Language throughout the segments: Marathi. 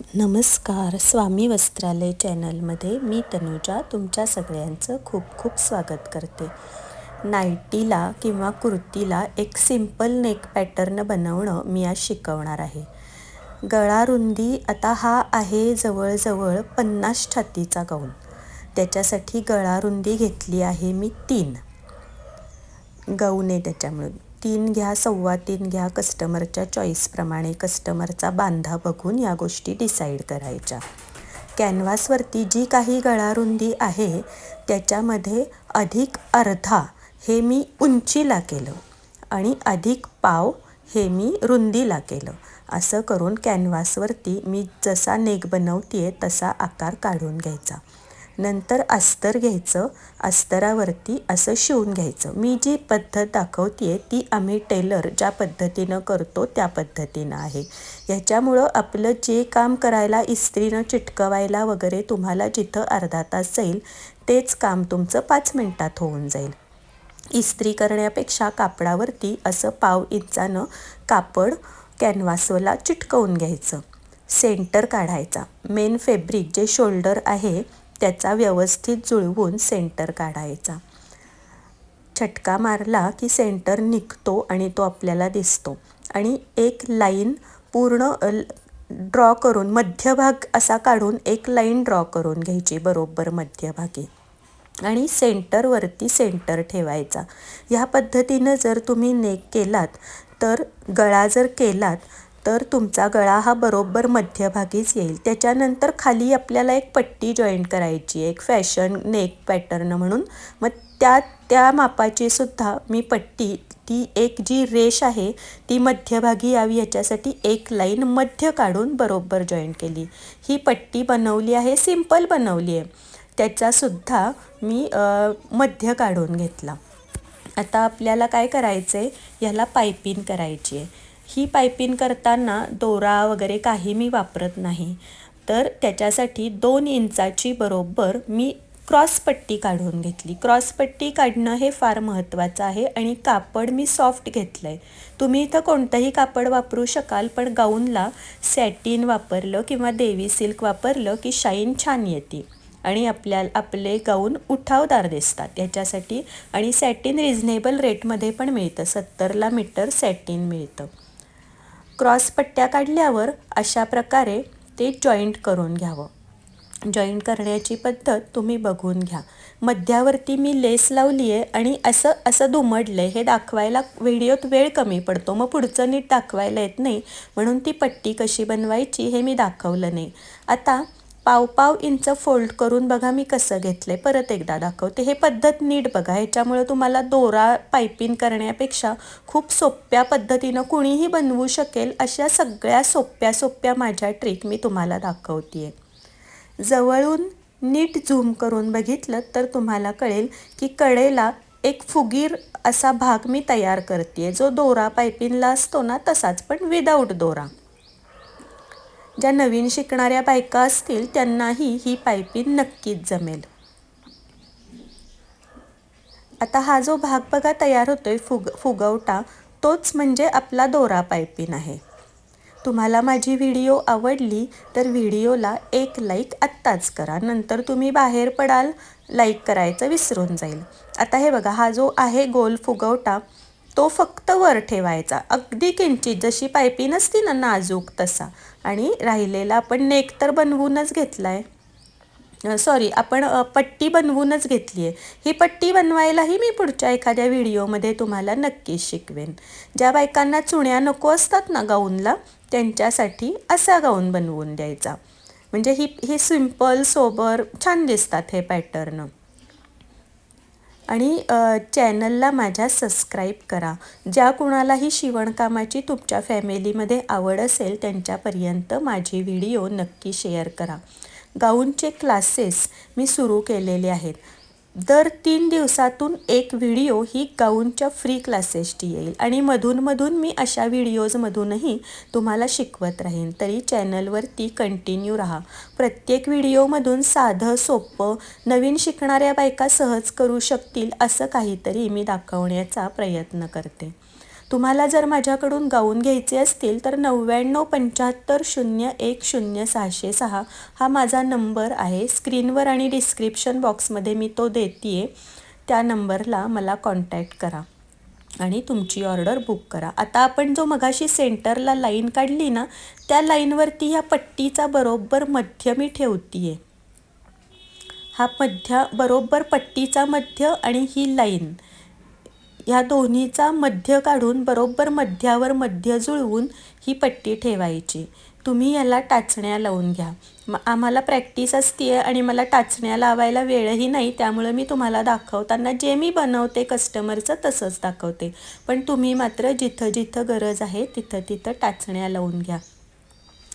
नमस्कार स्वामी वस्त्रालय चॅनलमध्ये मी तनुजा तुमच्या सगळ्यांचं खूप खूप स्वागत करते. नाईटीला किंवा कुर्तीला एक सिंपल नेक पॅटर्न बनवणं मी आज शिकवणार आहे. गळा रुंदी आता हा आहे जवळजवळ पन्नास छातीचा गाऊन त्याच्यासाठी गळा रुंदी घेतली आहे मी तीन. गाऊन आहे त्याच्यामुळे. तीन घ्या सव्वा तीन घ्या कस्टमरच्या चॉईसप्रमाणे कस्टमरचा बांधा बघून या गोष्टी डिसाईड करायच्या. कॅनव्हासवरती जी काही गळारुंदी आहे त्याच्यामध्ये अधिक अर्धा हे मी उंचीला केलं आणि अधिक पाव हे मी रुंदीला केलं. असं करून कॅनव्हासवरती मी जसा नेक बनवते आहे तसा आकार काढून घ्यायचा. नंतर अस्तर घ्यायचं अस्तरावरती असं शिवून घ्यायचं. मी जी पद्धत दाखवते आहे ती आम्ही टेलर ज्या पद्धतीनं करतो त्या पद्धतीनं आहे. ह्याच्यामुळं आपलं जे काम करायला इस्त्रीनं चिटकवायला वगैरे तुम्हाला जिथं अर्धा तास जाईल तेच काम तुमचं पाच मिनटात होऊन जाईल. इस्त्री करण्यापेक्षा कापडावरती असं पाव इंचानं कापड कॅनव्हासला चिटकवून घ्यायचं. सेंटर काढायचा. मेन फॅब्रिक जे शोल्डर आहे त्याचा व्यवस्थित जुळवून सेंटर काढायचा. छटका मारला की सेंटर निघतो आणि तो आपल्याला दिसतो. आणि एक लाईन पूर्ण ड्रॉ करून मध्यभाग असा काढून एक लाईन ड्रॉ करून घ्यायची बरोबर मध्यभागी. आणि सेंटरवरती सेंटर ठेवायचा. ह्या पद्धतीनं जर तुम्ही नेक केलात तर गळा जर केलात तर तुमचा गळा हा बरोबर मध्यभागीच येईल. त्याच्यानंतर खाली आपल्याला एक पट्टी जॉईंट करायची एक फॅशन नेक पॅटर्न म्हणून. मग त्या त्या मापाची सुद्धा मी पट्टी ती एक जी रेष आहे ती मध्यभागी यावी याच्यासाठी एक लाईन मध्य काढून बरोबर जॉईंट केली. ही पट्टी बनवली आहे सिंपल बनवली आहे. त्याचासुद्धा मी मध्य काढून घेतला. आता आपल्याला काय करायचं आहे ह्याला पायपिंग करायची आहे. ही पायपिंग करताना दोरा वगैरे काही मी वापरत नाही. तर त्याच्यासाठी दोन इंचाची बरोबर मी क्रॉसपट्टी काढून घेतली. क्रॉसपट्टी काढणं हे फार महत्त्वाचं आहे आणि कापड मी सॉफ्ट घेतलं आहे तुम्ही इथं कोणतंही कापड वापरू शकाल पण गाऊनला सॅटिन वापरलं किंवा देवी सिल्क वापरलं की शाईन छान येते आणि आपल्या आपले गाऊन उठावदार दिसतात याच्यासाठी. आणि सॅटिन रिझनेबल रेटमध्ये पण मिळतं. सत्तरला मीटर सॅटिन मिळतं. क्रॉस पट्ट्या काढल्यावर अशा प्रकारे ते जॉईंट करून घ्यावं. जॉईंट करण्याची पद्धत तुम्ही बघून घ्या. मध्यावरती मी लेस लावली आहे आणि असं असं दुमडलं आहे हे दाखवायला व्हिडिओत वेळ कमी पडतो. मग पुढचं नीट दाखवायला येत नाही. म्हणून ती पट्टी कशी बनवायची हे मी दाखवलं नाही. आता पाव पाव इंच फोल्ड करून बघा मी कसं घेतलं आहे परत एकदा दाखवते. हे पद्धत नीट बघा. ह्याच्यामुळं तुम्हाला दोरा पायपिंग करण्यापेक्षा खूप सोप्या पद्धतीनं कुणीही बनवू शकेल अशा सगळ्या सोप्या सोप्या माझ्या ट्रिक मी तुम्हाला दाखवते आहे जवळून नीट झूम करून बघितलं तर तुम्हाला कळेल की कडेला एक फुगीर असा भाग मी तयार करते जो दोरा पायपिंगला असतो ना तसाच पण विदाऊट दोरा. ज्या नवीन शिकणाऱ्या बायका असतील त्यांनाही ही पायपिंग नक्कीच जमेल. आता हा जो भाग बघा तयार होतोय फुग फुगवटा तोच म्हणजे आपला दोरा पायपिन आहे. तुम्हाला माझी व्हिडिओ आवडली तर व्हिडिओला एक लाईक आत्ताच करा नंतर तुम्ही बाहेर पडाल लाईक करायचं विसरून जाईल. आता हे बघा हा जो आहे गोल फुगवटा तो फक्त वर ठेवायचा. अगदी किंचित. जशी पायपी नसती ना नाजूक तसा. आणि राहिलेला आपण नेक तर बनवूनच घेतला आहे सॉरी आपण पट्टी बनवूनच घेतली आहे ही पट्टी बनवायलाही मी पुढच्या एखाद्या व्हिडिओमध्ये तुम्हाला नक्कीच शिकवेन. ज्या बायकांना चुण्या नको असतात ना गाऊनला त्यांच्यासाठी असा गाऊन बनवून द्यायचा. म्हणजे ही ही सिंपल सोबर छान दिसतात हे पॅटर्न आणि चॅनलला माझ्या सबस्क्राईब करा. ज्या कुणालाही शिवणकामाची तुमच्या फॅमिलीमध्ये आवड असेल त्यांच्यापर्यंत माझी व्हिडिओ नक्की शेअर करा. गाऊनचे क्लासेस मी सुरू केलेले आहेत. दर तीन दिवसातून एक व्हिडिओ ही गाऊनच्या फ्री क्लासेसची येईल. आणि मधूनमधून मी अशा व्हिडिओजमधूनही तुम्हाला शिकवत राहीन. तरी चॅनलवरती कंटिन्यू राहा. प्रत्येक व्हिडिओमधून साधं सोपं नवीन शिकणाऱ्या बायका सहज करू शकतील असं काहीतरी मी दाखवण्याचा प्रयत्न करते. तुम्हाला जर माझ्याकडून गाऊन घ्यायचे असतील तर नव्याण्णव पंच्याहत्तर शून्य एक शून्य सहाशे सहा हा माझा नंबर आहे. स्क्रीनवर आणि डिस्क्रिप्शन बॉक्समध्ये मी तो देते आहे त्या नंबरला मला कॉन्टॅक्ट करा आणि तुमची ऑर्डर बुक करा. आता आपण जो मगाशी सेंटरला लाईन काढली ना त्या लाईनवरती ह्या पट्टीचा बरोबर मध्य मी ठेवते आहे हा मध्य बरोबर पट्टीचा मध्य आणि ही लाईन. ह्या दोन्हीचा मध्य काढून बरोबर मध्यावर मध्य जुळवून ही पट्टी ठेवायची. तुम्ही याला टाचण्या लावून घ्या. म आम्हाला प्रॅक्टिस असते आणि मला टाचण्या लावायला वेळही नाही त्यामुळं मी तुम्हाला दाखवताना जे मी बनवते कस्टमरचं तसंच दाखवते. पण तुम्ही मात्र जिथं जिथं गरज आहे तिथं तिथं टाचण्या लावून घ्या.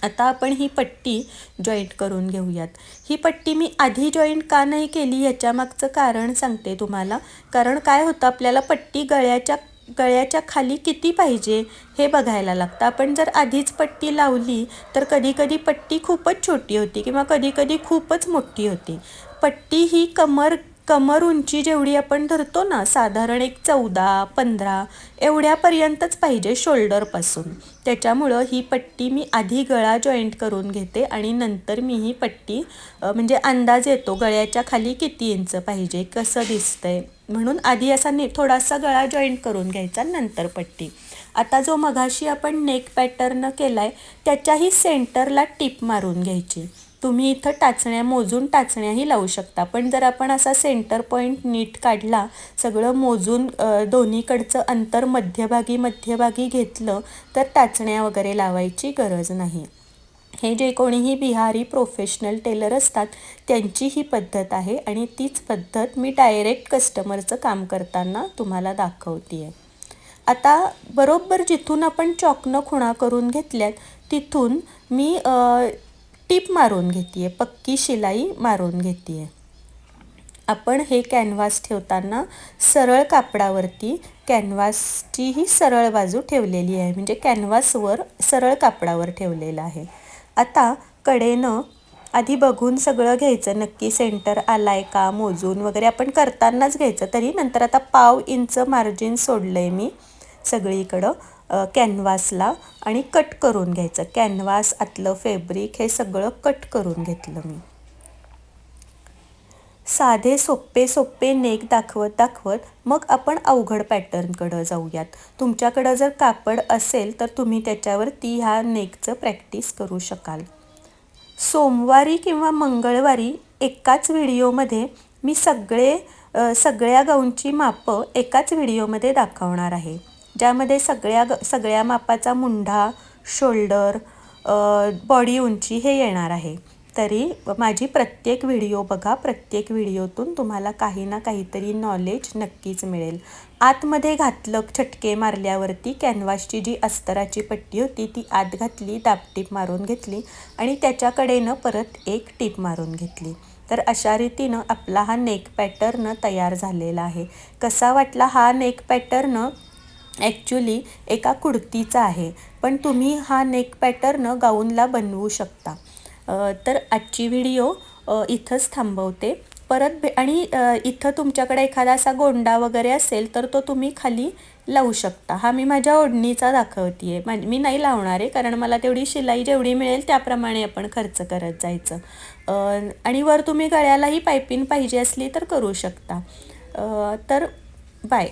आता आपण ही पट्टी जॉईंट करून घेऊयात. ही पट्टी मी आधी जॉईंट का नाही केली याच्यामागचं कारण सांगते तुम्हाला. कारण काय होतं आपल्याला पट्टी गळ्याच्या गळ्याच्या खाली किती पाहिजे हे बघायला लागतं. आपण जर आधीच पट्टी लावली तर कधीकधी पट्टी खूपच छोटी होती किंवा कधीकधी खूपच मोठी होती. पट्टी ही कमर कमर उंची जेवढी आपण धरतो ना साधारण एक चौदा पंधरा एवढ्यापर्यंतच पाहिजे शोल्डरपासून. त्याच्यामुळं ही पट्टी मी आधी गळा जॉईंट करून घेते आणि नंतर मी ही पट्टी म्हणजे अंदाज येतो गळ्याच्या खाली किती इंच पाहिजे कसं दिसतंय. म्हणून आधी असा ने थोडासा गळा जॉईंट करून घ्यायचा नंतर पट्टी. आता जो मघाशी आपण नेक पॅटर्न केला आहे त्याच्याही सेंटरला टिप मारून घ्यायची. तुम्ही इथं टाचण्या मोजून टाचण्याही लावू शकता. पण जर आपण असा सेंटर पॉईंट नीट काढला सगळं मोजून दोन्हीकडचं अंतर मध्यभागी मध्यभागी घेतलं तर टाचण्या वगैरे लावायची गरज नाही. हे जे कोणीही बिहारी प्रोफेशनल टेलर असतात त्यांची ही पद्धत आहे आणि तीच पद्धत मी डायरेक्ट कस्टमरचं काम करताना तुम्हाला दाखवते आहे आता बरोबर जिथून आपण चॉकनं खुणा करून घेतल्यात तिथून मी टीप मारून घेते आहे पक्की शिलाई मारून घेते आहे आपण हे कॅनव्हास ठेवताना सरळ कापडावरती कॅनव्हासची ही सरळ बाजू ठेवलेली आहे म्हणजे कॅनव्हासवर सरळ कापडावर ठेवलेलं आहे. आता कडेनं आधी बघून सगळं घ्यायचं नक्की सेंटर आलाय का मोजून वगैरे आपण करतानाच घ्यायचं तरी नंतर आता पाव इंच मार्जिन सोडलं आहे मी सगळीकडं. कॅनव्हासला आणि कट करून घ्यायचं. कॅनव्हास आतलं फॅब्रिक हे सगळं कट करून घेतलं मी. साधे सोपे सोपे नेक दाखवत दाखवत मग आपण अवघड पॅटर्नकडं जाऊयात. तुमच्याकडं जर कापड असेल तर तुम्ही त्याच्यावरती ह्या नेकचं प्रॅक्टिस करू शकाल. सोमवारी किंवा मंगळवारी एकाच व्हिडिओमध्ये मी सगळे सगळ्या गाऊनची मापं एकाच व्हिडिओमध्ये दाखवणार आहे. ज्यामध्ये सगळ्या ग सगळ्या मापाचा मुंढा शोल्डर बॉडी उंची हे येणार आहे. तरी माझी प्रत्येक व्हिडिओ बघा प्रत्येक व्हिडिओतून तुम्हाला काही ना काहीतरी नॉलेज नक्कीच मिळेल. आतमध्ये घातलं छटके मारल्यावरती कॅनव्हासची जी अस्तराची पट्टी होती ती आत घातली दाबटीप मारून घेतली आणि त्याच्याकडेनं परत एक टीप मारून घेतली. तर अशा रीतीनं आपला हा नेक पॅटर्न तयार झालेला आहे. कसा वाटला हा नेक पॅटर्न ॲक्च्युली एका कुर्तीचा आहे. पण तुम्ही हा नेक पॅटर्न गाऊनला बनवू शकता. तर आजची व्हिडिओ इथंच थांबवते. परत भे आणि इथं तुमच्याकडे एखादा असा गोंडा वगैरे असेल तर तो तुम्ही खाली लावू शकता. हा मी माझ्या ओढणीचा दाखवते आहे मा मी नाही लावणार आहे कारण मला तेवढी शिलाई जेवढी मिळेल त्याप्रमाणे आपण खर्च करत जायचं. आणि वर तुम्ही गळ्यालाही पायपिंग पाहिजे असली तर करू शकता. तर बाय.